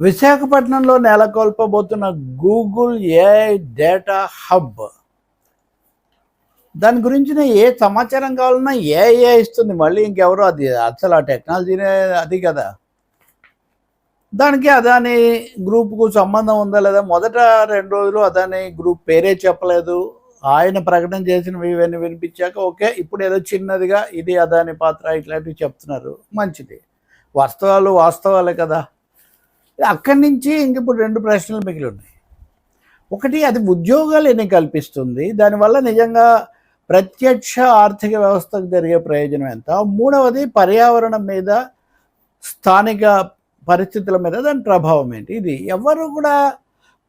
విశాఖపట్నంలో నెలకొల్పబోతున్న Google AI data hub. దాని గురించిన ఏ సమాచారం కావాలన్నా ఏఐ ఇస్తుంది. మళ్ళీ ఇంకెవరో అది అసలు ఆ టెక్నాలజీనే అది కదా. దానికి అదాని గ్రూప్కు సంబంధం ఉందా లేదా? మొదట రెండు రోజులు అదాని గ్రూప్ పేరే చెప్పలేదు. ఆయన ప్రకటన చేసినవి ఇవన్నీ వినిపించాక ఓకే ఇప్పుడు ఏదో చిన్నదిగా ఇది అదాని పాత్ర ఇట్లాంటివి చెప్తున్నారు. మంచిది. వాస్తవాలు వాస్తవాలే కదా. అక్కడి నుంచి ఇంక ఇప్పుడు రెండు ప్రశ్నలు మిగిలి ఉన్నాయి ఒకటి అది ఉద్యోగాలు ఎన్ని కల్పిస్తుంది? దానివల్ల నిజంగా ప్రత్యక్ష ఆర్థిక వ్యవస్థకు జరిగే ప్రయోజనం ఎంత? మూడవది పర్యావరణం మీద స్థానిక పరిస్థితుల మీద దాని ప్రభావం ఏంటి? ఇది ఎవరు కూడా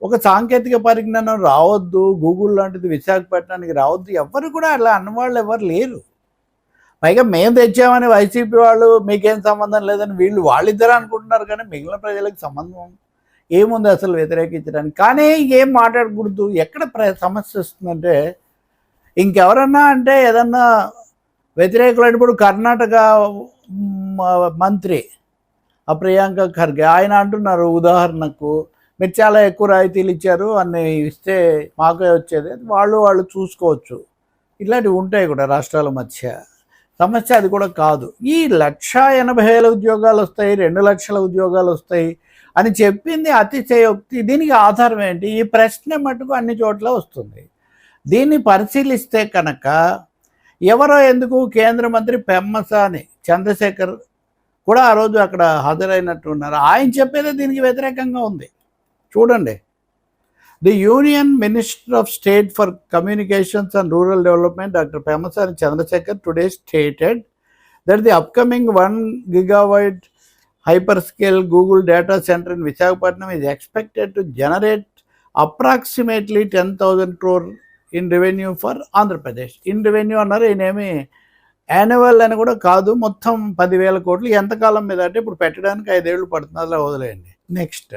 ఒక సాంకేతిక పరిజ్ఞానం రావద్దు గూగుల్ లాంటిది విశాఖపట్నానికి రావద్దు ఎవరు కూడా అలా అన్నవాళ్ళు ఎవరు లేరు. పైగా మేము తెచ్చామని వైసీపీ వాళ్ళు మీకేం సంబంధం లేదని వీళ్ళు వాళ్ళిద్దరు అనుకుంటున్నారు కానీ మిగిలిన ప్రజలకు సంబంధం ఏముంది అసలు వ్యతిరేకించడానికి? కానీ ఏం మాట్లాడకూడదు. ఎక్కడ ప్ర సమస్య వస్తుందంటే ఇంకెవరన్నా అంటే ఏదన్నా వ్యతిరేకులు అయినప్పుడు కర్ణాటక మంత్రి ఆ ప్రియాంక ఖర్గే ఆయన అంటున్నారు ఉదాహరణకు మీరు చాలా ఎక్కువ రాయితీలు ఇచ్చారు అన్ని ఇస్తే మాకే వచ్చేది. వాళ్ళు వాళ్ళు చూసుకోవచ్చు. ఇట్లాంటివి ఉంటాయి కూడా రాష్ట్రాల మధ్య. సమస్య అది కూడా కాదు. ఈ లక్ష ఎనభై వేల ఉద్యోగాలు వస్తాయి రెండు లక్షల ఉద్యోగాలు వస్తాయి అని చెప్పింది అతిశయోక్తి. దీనికి ఆధారం ఏంటి? ఈ ప్రశ్న మటుకు అన్ని చోట్ల వస్తుంది. దీన్ని పరిశీలిస్తే కనుక ఎవరో ఎందుకు కేంద్ర మంత్రి పెమ్మసాని చంద్రశేఖర్ కూడా ఆ రోజు అక్కడ హాజరైనట్టు ఉన్నారు. ఆయన చెప్పేదే దీనికి వ్యతిరేకంగా ఉంది. చూడండి. The union minister of state for communications and rural development doctor Pemmasani Chandrashekar today stated that the upcoming one gigawatt hyper scale Google data centre in Visakhapatnam is expected to generate approximately ten thousand crore in revenue for Andhra Pradesh in revenue అన్నారు ఈయనేమి annual అని కూడా కాదు మొత్తం పదివేల కోట్లు. ఎంతకాలం మీద అంటే ఇప్పుడు పెట్టడానికి ఐదేళ్ళు పడుతుంది అలా వదిలేయండి. Next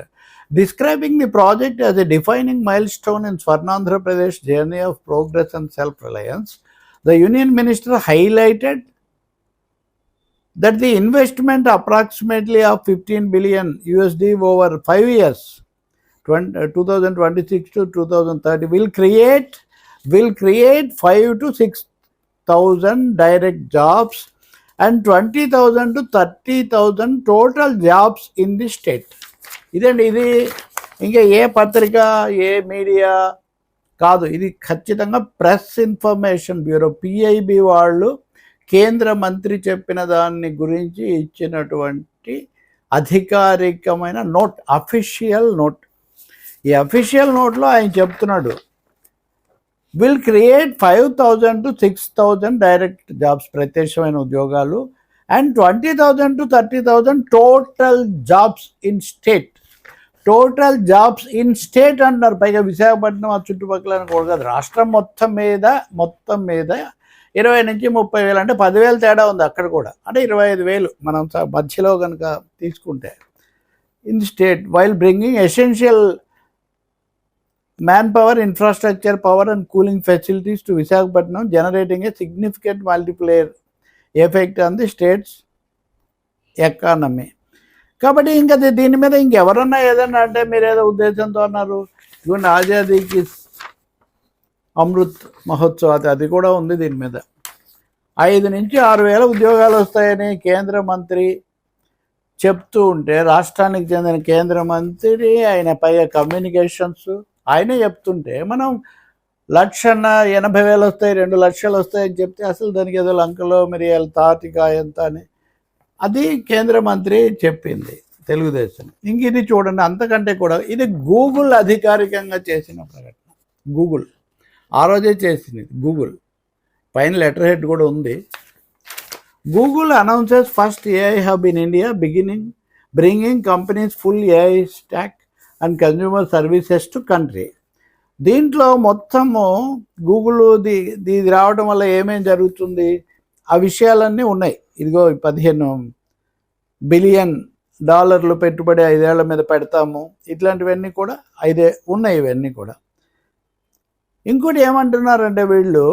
describing the project as a defining milestone in Swarnandhra Pradesh journey of progress and self-reliance, the Union Minister highlighted that the investment approximately of 15 billion USD over 5 years uh, 2026 to 2030 will create will create 5 to 6000 direct jobs and 20000 to 30000 total jobs in the state. ఇదండి ఇది ఇంకా ఏ పత్రిక ఏ media కాదు. ఇది ఖచ్చితంగా press information bureau. PIB వాళ్ళు కేంద్ర మంత్రి చెప్పిన దాన్ని గురించి ఇచ్చినటువంటి అధికారికమైన నోట్ అఫీషియల్ నోట్. ఈ అఫీషియల్ నోట్లో ఆయన చెప్తున్నాడు will create five thousand to six thousand direct jobs ప్రత్యక్షమైన ఉద్యోగాలు and twenty thousand to thirty thousand total jobs in state total jobs in state అంటున్నారు. పైగా విశాఖపట్నం ఆ చుట్టుపక్కల కూడా కాదు. రాష్ట్రం మొత్తం మీద మొత్తం మీద ఇరవై నుంచి ముప్పై వేలు. అంటే పదివేలు తేడా ఉంది అక్కడ కూడా. అంటే ఇరవై ఐదు వేలు మనం మధ్యలో కనుక తీసుకుంటే. In state while bringing essential man power infrastructure power and cooling facilities to Visakhapatnam generating a significant multiplayer effect on the state's economy. కాబట్టి ఇంకా దీని మీద ఇంకెవరన్నా ఏదన్నా అంటే మీరు ఏదో ఉద్దేశంతో అన్నారు. ఇవ్వండి ఆజాదీకి అమృత్ మహోత్సవ అది అది కూడా ఉంది దీని మీద. ఐదు నుంచి ఆరు వేల ఉద్యోగాలు వస్తాయని కేంద్ర మంత్రి చెప్తూ ఉంటే రాష్ట్రానికి చెందిన కేంద్ర మంత్రి ఆయన పైగా కమ్యూనికేషన్స్ ఆయనే చెప్తుంటే మనం లక్షన్న ఎనభై వేలు వస్తాయి రెండు లక్షలు వస్తాయని చెప్తే అసలు దానికి ఏదో లంకలో మిరియాల తాటిక ఎంత అని. అది కేంద్ర మంత్రి చెప్పింది తెలుగుదేశం. ఇంక ఇది చూడండి అంతకంటే కూడా ఇది గూగుల్ అధికారికంగా చేసిన ప్రకటన. గూగుల్. ఆ రోజే చేసింది గూగుల్. పైన లెటర్ హెడ్ కూడా ఉంది. Google announces first AI hub in India beginning bringing companies full AI stack and consumer services to country. దీంట్లో మొత్తము గూగుల్ ది దీది రావడం వల్ల ఏమేం జరుగుతుంది? ఆ విషయాలన్నీ ఉన్నాయి. ఇదిగో పదిహేను బిలియన్ డాలర్లు పెట్టుబడి ఐదేళ్ళ మీద పెడతాము. ఇట్లాంటివన్నీ కూడా ఐదే ఉన్నాయి ఇవన్నీ కూడా. ఇంకోటి ఏమంటున్నారంటే వీళ్ళు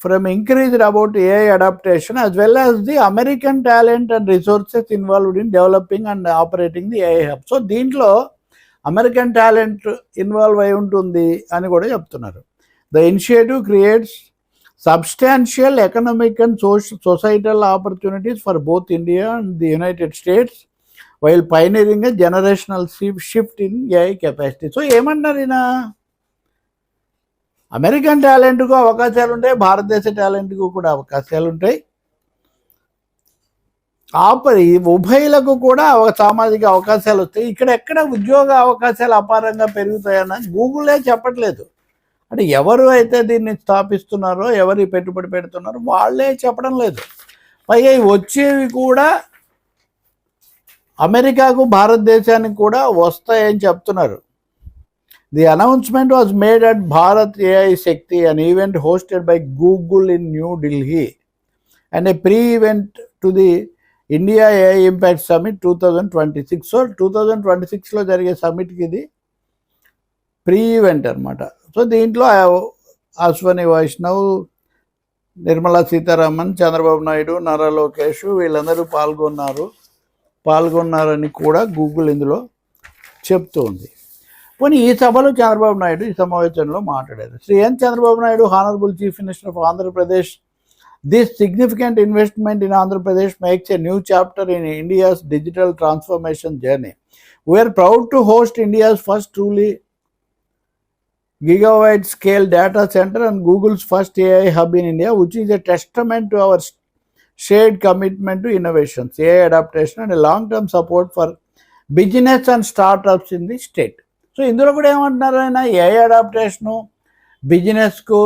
from increased about a adaptation as well as the American talent and resources involved in developing and operating the AI hub so దీంట్లో అమెరికన్ టాలెంట్ ఇన్వాల్వ్ అయి ఉంటుంది అని కూడా చెప్తున్నారు. The initiative creates substantial economic and social societal opportunities for both India and the United States while pioneering generational shift in AI capacity so ఏమన్నారు ఈయన? American టాలెంట్కు అవకాశాలు ఉంటాయి భారతదేశ టాలెంట్కు కూడా అవకాశాలు ఉంటాయి ఆపరి ఉభయలకు కూడా ఒక సామాజిక అవకాశాలు వస్తాయి. ఇక్కడ ఎక్కడ ఉద్యోగ అవకాశాలు అపారంగా పెరుగుతాయన్న గూగులే చెప్పట్లేదు. అంటే ఎవరు అయితే దీన్ని స్థాపిస్తున్నారో ఎవరు ఈ పెట్టుబడి పెడుతున్నారో వాళ్ళే చెప్పడం లేదు. పైగా వచ్చేవి కూడా అమెరికాకు భారతదేశానికి కూడా వస్తాయని చెప్తున్నారు. The announcement was made at Bharat AI Shakti an event hosted by Google in new Delhi and a pre event to the India AI impact summit two thousand twenty six so two thousand twenty సిక్స్లో జరిగే సమిట్కి ఇది pre event అనమాట so దీంట్లో అశ్వని వైష్ణవ్ నిర్మలా సీతారామన్ చంద్రబాబు నాయుడు నారా లోకేష్ వీళ్ళందరూ పాల్గొన్నారు. పాల్గొన్నారని కూడా Google ఇందులో చెప్తూ ఉంది. పోనీ ఈ సభలో చంద్రబాబు నాయుడు ఈ సమావేశంలో మాట్లాడారు. Shri N. Chandrababu Naidu honourable chief minister of Andhra Pradesh this significant investment in Andhra Pradesh makes a new chapter in India's digital transformation journey we're proud to host India's first truly gigawatt scale data centre and Google's first AI hub in India which is a testament to our shared commitment to innovations AI adaptation and long term support for business and startups in the state so ఇందులో కూడా ఏమంటున్నారు ఆయన AI adaptation బిజినెస్కు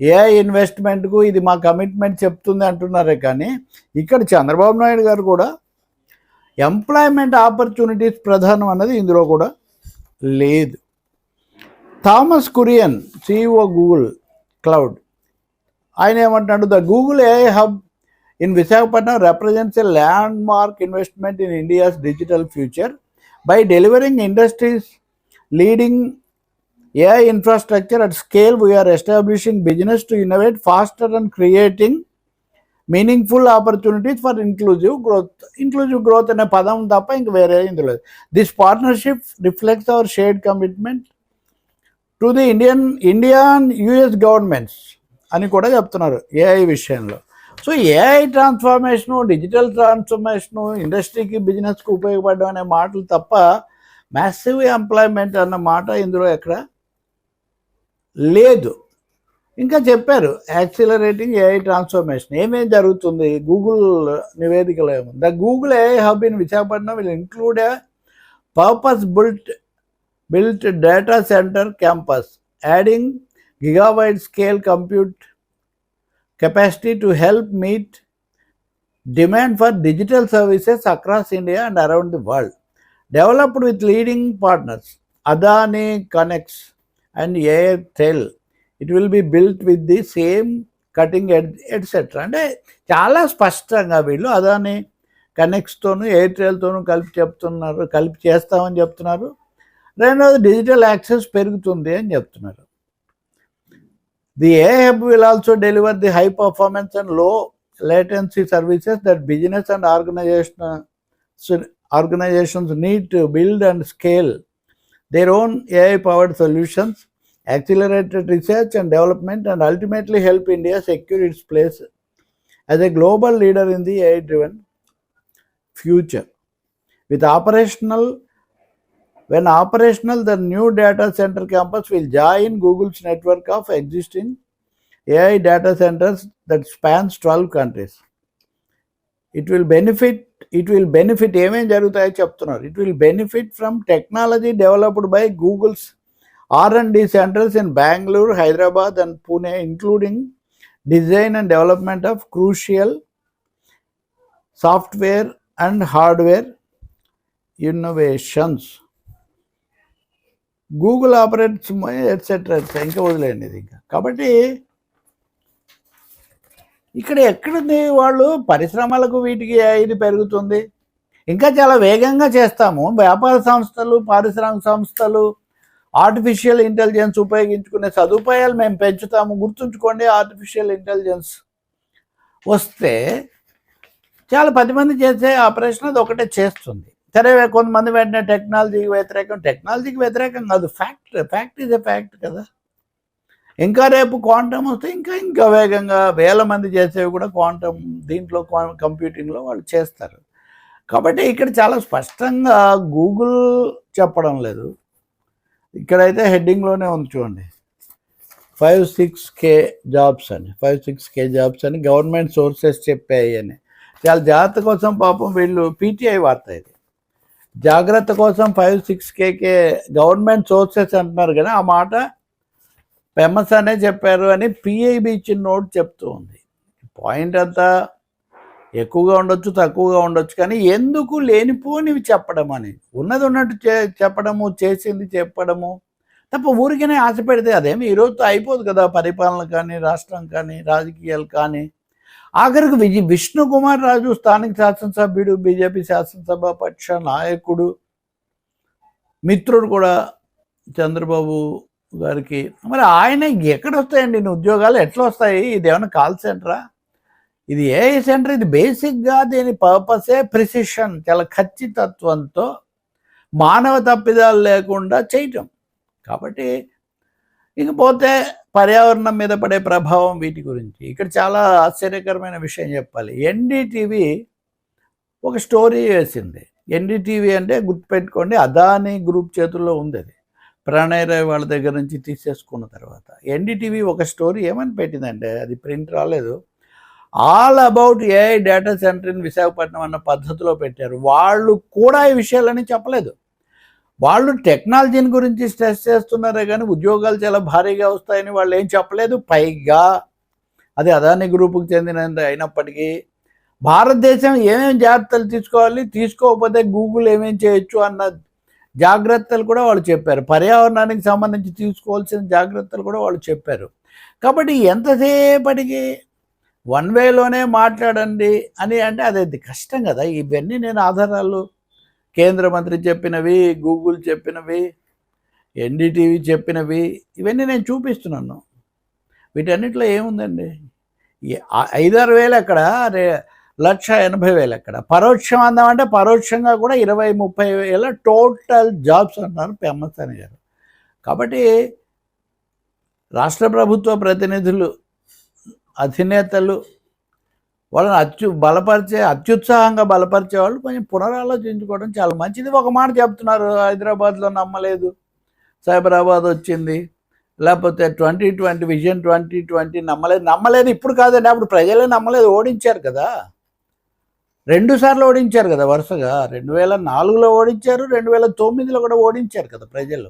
AI ఇన్వెస్ట్మెంట్కు ఇది మా commitment చెప్తుంది అంటున్నారే కానీ ఇక్కడ చంద్రబాబు నాయుడు గారు కూడా ఎంప్లాయ్మెంట్ ఆపర్చునిటీస్ ప్రధానం అన్నది ఇందులో కూడా లేదు. Thomas Kurian CEO Google cloud ఆయన ఏమంటాడు the Google AI hub in Visakhapatnam represents a landmark investment in India's digital future by delivering industries leading AI infrastructure at scale, we are establishing business to innovate faster and creating meaningful opportunities for inclusive growth inclusive growth అనే పదం తప్ప ఇంక వేరే ఇందులో this partnership reflects our shared commitment to the Indian India and US governments అని కూడా చెప్తున్నారు AI విషయంలో. So AI transformation digital transformation ఇండస్ట్రీకి బిజినెస్కి ఉపయోగపడడం అనే మాటలు తప్ప మ్యాసివ్ ఎంప్లాయ్మెంట్ అన్న మాట ఇందులో ఎక్కడ లేదు. ఇంకా చెప్పారు యాక్సిలరేటింగ్ ఏఐ ట్రాన్స్ఫర్మేషన్ ఏమేం జరుగుతుంది? గూగుల్ నివేదికలో ఏముంది? The Google AI hub in Visakhapatnam will include a purpose built built data centre campus adding gigabyte scale compute capacity to help meet demand for digital services across India and around the world developed with leading partners Adani connects and Airtel it will be built with the same cutting edge etcetera అంటే చాలా స్పష్టంగా వీళ్ళు అదాని కనెక్ట్స్తోను ఎయిర్టెల్తోనూ కలిపి చెప్తున్నారు కలిపి చేస్తామని చెప్తున్నారు. రెండవది డిజిటల్ యాక్సెస్ పెరుగుతుంది అని చెప్తున్నారు. The A hub will also deliver the high performance and low latency services that business and organization organizations need to build and scale their own AI powered solutions, accelerate research and development, and ultimately help India secure its place as a global leader in the AI driven future. With operational when operational, the new data center campus will join Google's network of existing AI data centers that spans 12 countries. It will benefit it will benefit ఏమేం జరుగుతాయో చెప్తున్నారు. It will benefit from technology developed by Google's R and D centres in Bengaluru Hyderabad and Pune including design and development of crucial software and hardware innovations Google operates etcetera etcetera ఇంకా వదిలేండి ఇది ఇంకా. కాబట్టి ఇక్కడ ఎక్కడుంది వాళ్ళు? పరిశ్రమలకు వీటికి ఇది పెరుగుతుంది. ఇంకా చాలా వేగంగా చేస్తాము. వ్యాపార సంస్థలు పారిశ్రామిక సంస్థలు ఆర్టిఫిషియల్ ఇంటెలిజెన్స్ ఉపయోగించుకునే సదుపాయాలు మేము పెంచుతాము. గుర్తుంచుకోండి ఆర్టిఫిషియల్ ఇంటెలిజెన్స్ వస్తే చాలా పది మంది చేసే ఆపరేషన్ అది ఒకటే చేస్తుంది. సరే కొంతమంది వెంటనే టెక్నాలజీకి వ్యతిరేకం. టెక్నాలజీకి వ్యతిరేకం కాదు. Fact fact is a fact కదా. ఇంకా రేపు క్వాంటమ్ వస్తే ఇంకా ఇంకా వేగంగా వేల మంది చేసేవి కూడా క్వాంటమ్ దీంట్లో కంప్యూటింగ్లో వాళ్ళు చేస్తారు. కాబట్టి ఇక్కడ చాలా స్పష్టంగా గూగుల్ చెప్పడం లేదు. ఇక్కడైతే హెడ్డింగ్లోనే ఉంది చూడండి. ఫైవ్ సిక్స్ కే జాబ్స్ అని ఫైవ్ సిక్స్ కే జాబ్స్ అని గవర్నమెంట్ సోర్సెస్ చెప్పాయి అని. చాలా జాగ్రత్త కోసం పాపం వీళ్ళు పీటీఐ వార్త ఇది. జాగ్రత్త కోసం five six K K government sources అంటున్నారు కానీ ఆ మాట ఫేమస్ అనే చెప్పారు అని పిఐబి ఇచ్చిన నోట్ చెప్తూ ఉంది. పాయింట్ అంతా ఎక్కువగా ఉండొచ్చు తక్కువగా ఉండొచ్చు కానీ ఎందుకు లేనిపోనివి చెప్పడం అని? ఉన్నది ఉన్నట్టు చే చెప్పడము చేసింది చెప్పడము. తప్ప ఊరికనే ఆశ పెడితే అదేమి? ఈరోజుతో అయిపోదు కదా పరిపాలన కానీ రాష్ట్రం కానీ రాజకీయాలు కానీ. ఆఖరికి విజయ్ విష్ణు కుమార్ రాజు స్థానిక శాసనసభ్యుడు బీజేపీ శాసనసభ పక్ష నాయకుడు మిత్రుడు కూడా చంద్రబాబు గారికి. మరి ఆయన ఎక్కడ వస్తాయండి? ఉద్యోగాలు ఎట్లా వస్తాయి? ఇది ఏమైనా కాల్ సెంటరా? ఇది ఏఐ సెంటర్? ఇది బేసిక్గా దీని పర్పసే ప్రిసిషన్ చాలా ఖచ్చితత్వంతో మానవ తప్పిదాలు లేకుండా చేయటం. కాబట్టి ఇకపోతే పర్యావరణం మీద పడే ప్రభావం వీటి గురించి. ఇక్కడ చాలా ఆశ్చర్యకరమైన విషయం చెప్పాలి. ఎన్డీటీవీ ఒక స్టోరీ వేసింది. ఎన్డీటీవీ అంటే గుర్తుపెట్టుకోండి అదానీ గ్రూప్ చేతుల్లో ఉంది అది. ప్రణయ్ వాళ్ళ దగ్గర నుంచి తీసేసుకున్న తర్వాత ఎన్డీటీవీ ఒక స్టోరీ ఏమని పెట్టిందంటే అది ప్రింట్ రాలేదు. All about AI data centre in Visakhapatnam అన్న పద్ధతిలో పెట్టారు. వాళ్ళు కూడా ఈ విషయాలని చెప్పలేదు. వాళ్ళు టెక్నాలజీని గురించి స్ట్రెస్ చేస్తున్నారే కానీ ఉద్యోగాలు చాలా భారీగా వస్తాయని వాళ్ళు ఏం చెప్పలేదు. పైగా అది అదాని గ్రూపుకి చెందిన అయినప్పటికీ భారతదేశం ఏమేమి జాగ్రత్తలు తీసుకోవాలి తీసుకోకపోతే గూగుల్ ఏమేం చేయొచ్చు అన్న జాగ్రత్తలు కూడా వాళ్ళు చెప్పారు. పర్యావరణానికి సంబంధించి తీసుకోవాల్సిన జాగ్రత్తలు కూడా వాళ్ళు చెప్పారు. కాబట్టి ఎంతసేపటికి వన్ వేలోనే మాట్లాడండి అని అంటే అది కష్టం కదా. ఇవన్నీ నేను ఆధారాలు కేంద్ర మంత్రి చెప్పినవి గూగుల్ చెప్పినవి ఎన్డీటీవీ చెప్పినవి ఇవన్నీ నేను చూపిస్తున్నాను. వీటన్నిటిలో ఏముందండి? ఐదారు వేలు అక్కడ రే లక్ష ఎనభై వేలు అక్కడ పరోక్షం అందామంటే పరోక్షంగా కూడా ఇరవై ముప్పై వేల టోటల్ జాబ్స్ అంటారు పెమ్మసాని గారు. కాబట్టి రాష్ట్ర ప్రభుత్వ ప్రతినిధులు అధినేతలు వాళ్ళని అత్యు బలపరిచే అత్యుత్సాహంగా బలపరిచే వాళ్ళు కొంచెం పునరాలోచించుకోవడం చాలా మంచిది. ఒక మాట చెప్తున్నారు హైదరాబాద్లో నమ్మలేదు సైబరాబాద్ వచ్చింది లేకపోతే twenty twenty vision twenty twenty నమ్మలేదు. నమ్మలేదు ఇప్పుడు కాదండి అప్పుడు ప్రజలే నమ్మలేదు ఓడించారు కదా. రెండు సార్లు ఓడించారు కదా వరుసగా. రెండు వేల నాలుగులో ఓడించారు రెండు వేల తొమ్మిదిలో కూడా ఓడించారు కదా ప్రజలు.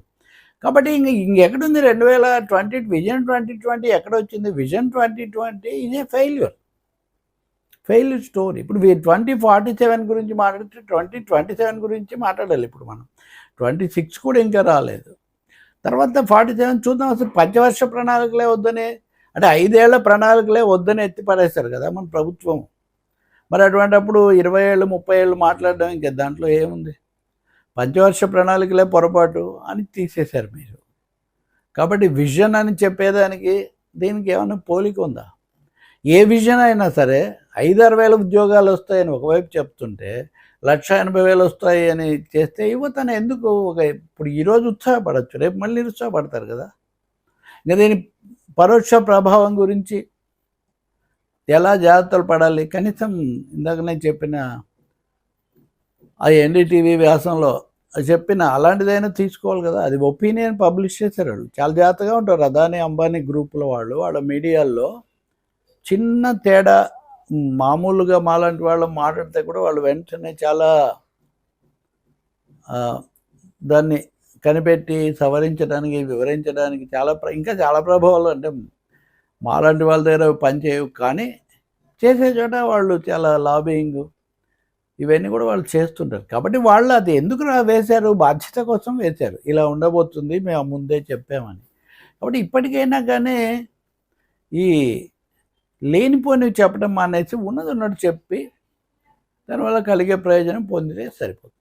కాబట్టి ఇంక ఇంకెక్కడుంది రెండు వేల ట్వంటీ విజన్ ట్వంటీ ట్వంటీ ఎక్కడ వచ్చింది విజన్ ట్వంటీ ట్వంటీ ఇదే ఫెయిల్యూర్. Failure story. ఇప్పుడు ట్వంటీ ఫార్టీ సెవెన్ గురించి మాట్లాడితే ట్వంటీ ట్వంటీ సెవెన్ గురించి మాట్లాడాలి ఇప్పుడు మనం. ట్వంటీ సిక్స్ కూడా ఇంకా రాలేదు. తర్వాత ఫార్టీ సెవెన్ చూద్దాం అసలు పంచవర్ష ప్రణాళికలే వద్దనే అంటే ఐదేళ్ళ ప్రణాళికలే వద్దని ఎత్తిపడేస్తారు కదా మన ప్రభుత్వం. మరి అటువంటిప్పుడు ఇరవై ఏళ్ళు ముప్పై ఏళ్ళు మాట్లాడడం ఇంకా దాంట్లో ఏముంది? పంచవర్ష ప్రణాళికలే పొరపాటు అని తీసేశారు మీరు. కాబట్టి విజన్ అని చెప్పేదానికి దీనికి ఏమైనా పోలిక ఉందా? ఏ విజన్ అయినా సరే ఐదు అరవై వేల ఉద్యోగాలు వస్తాయని ఒకవైపు చెప్తుంటే లక్ష ఎనభై వేలు వస్తాయి అని చేస్తే యువతను ఎందుకు ఒక ఇప్పుడు ఈరోజు ఉత్సాహపడచ్చు రేపు మళ్ళీ నిరుత్సాహపడతారు కదా? ఇంకా దీని పరోక్ష ప్రభావం గురించి ఎలా జాగ్రత్తలు పడాలి? కనీసం ఇందాక నేను చెప్పిన ఆ ఎన్డీటీవీ వ్యాసంలో చెప్పిన అలాంటిదైనా తీసుకోవాలి కదా. అది ఒపీనియన్ పబ్లిష్ చేశారు వాళ్ళు. చాలా జాగ్రత్తగా ఉంటారు. అదాని అంబానీ గ్రూపుల వాళ్ళు వాళ్ళ మీడియాల్లో చిన్న తేడా మామూలుగా మాలాంటి వాళ్ళు మాట్లాడితే కూడా వాళ్ళు వెంటనే చాలా దాన్ని కనిపెట్టి సవరించడానికి వివరించడానికి చాలా ఇంకా చాలా ప్రభావాలు అంటే మాలాంటి వాళ్ళ దగ్గర పనిచేయవు కానీ చేసే చోట వాళ్ళు చాలా లాబింగ్ ఇవన్నీ కూడా వాళ్ళు చేస్తుంటారు. కాబట్టి వాళ్ళు అది ఎందుకు వేశారు? బాధ్యత కోసం వేశారు. ఇలా ఉండబోతుంది మేము ముందే చెప్పామని. కాబట్టి ఇప్పటికైనా కానీ ఈ లేనిపోనివి చెప్పడం మానేసి ఉన్నది ఉన్నట్టు చెప్పి దానివల్ల కలిగే ప్రయోజనం పొందితే సరిపోతుంది.